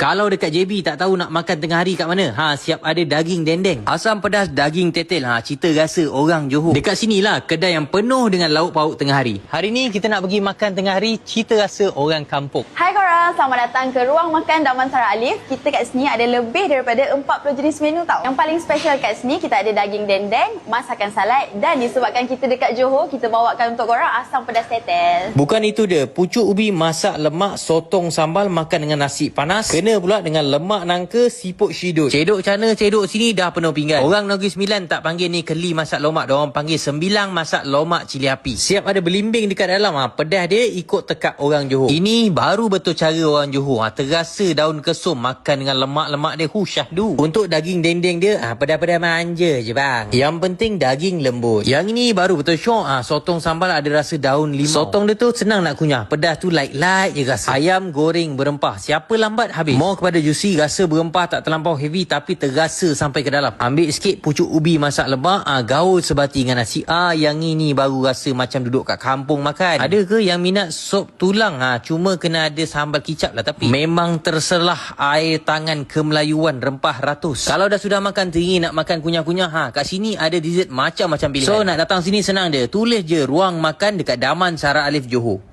Kalau dekat JB tak tahu nak makan tengah hari kat mana? Ha, siap ada daging dendeng. Asam pedas daging tetel. Ha, cerita rasa orang Johor. Dekat sinilah kedai yang penuh dengan lauk pauk tengah hari. Hari ni kita nak pergi makan tengah hari cerita rasa orang kampung. Hai korang, selamat datang ke Ruang Makan Damansara Alif. Kita kat sini ada lebih daripada 40 jenis menu tau. Yang paling special kat sini, kita ada daging dendeng, masakan salad dan disebabkan kita dekat Johor, kita bawakan untuk korang asam pedas tetel. Bukan itu dia, pucuk ubi masak lemak sotong sambal makan dengan nasi panas. Kena pula dengan lemak nangka siput syidut. Cedok cana cedok sini dah penuh pinggan. Orang Negeri Sembilan tak panggil ni keli masak lomak, orang panggil sembilang masak lomak cili api. Siap ada belimbing dekat dalam ha. Pedas dia ikut tekak orang Johor. Ini baru betul cara orang Johor. Ha. Terasa daun kesum makan dengan lemak-lemak dia hu syahdu. Untuk daging dendeng dia ha, pedas-pedas manja je bang. Yang penting daging lembut. Yang ini baru betul syok. Ha, sotong sambal ada rasa daun limau. Sotong dia tu senang nak kunyah. Pedas tu light-light je rasa. Ayam goreng berempah. Siapa lambat habis. More kepada juicy rasa berempah tak terlampau heavy tapi terasa sampai ke dalam. Ambil sikit pucuk ubi masak lemak. Ha, gaul sebati dengan nasi. Ah, yang ini baru rasa macam duduk kat kampung makan. Ada ke yang minat sop tulang? Ha, cuma kena ada sambal kicap lah tapi memang terselah air tangan kemelayuan rempah ratus. Kalau dah sudah makan teringin nak makan kunyah-kunyah, ha, kat sini ada dessert macam-macam pilihan. So nak datang sini senang dia. Tulis je ruang makan dekat Daman Sara Alif Johor.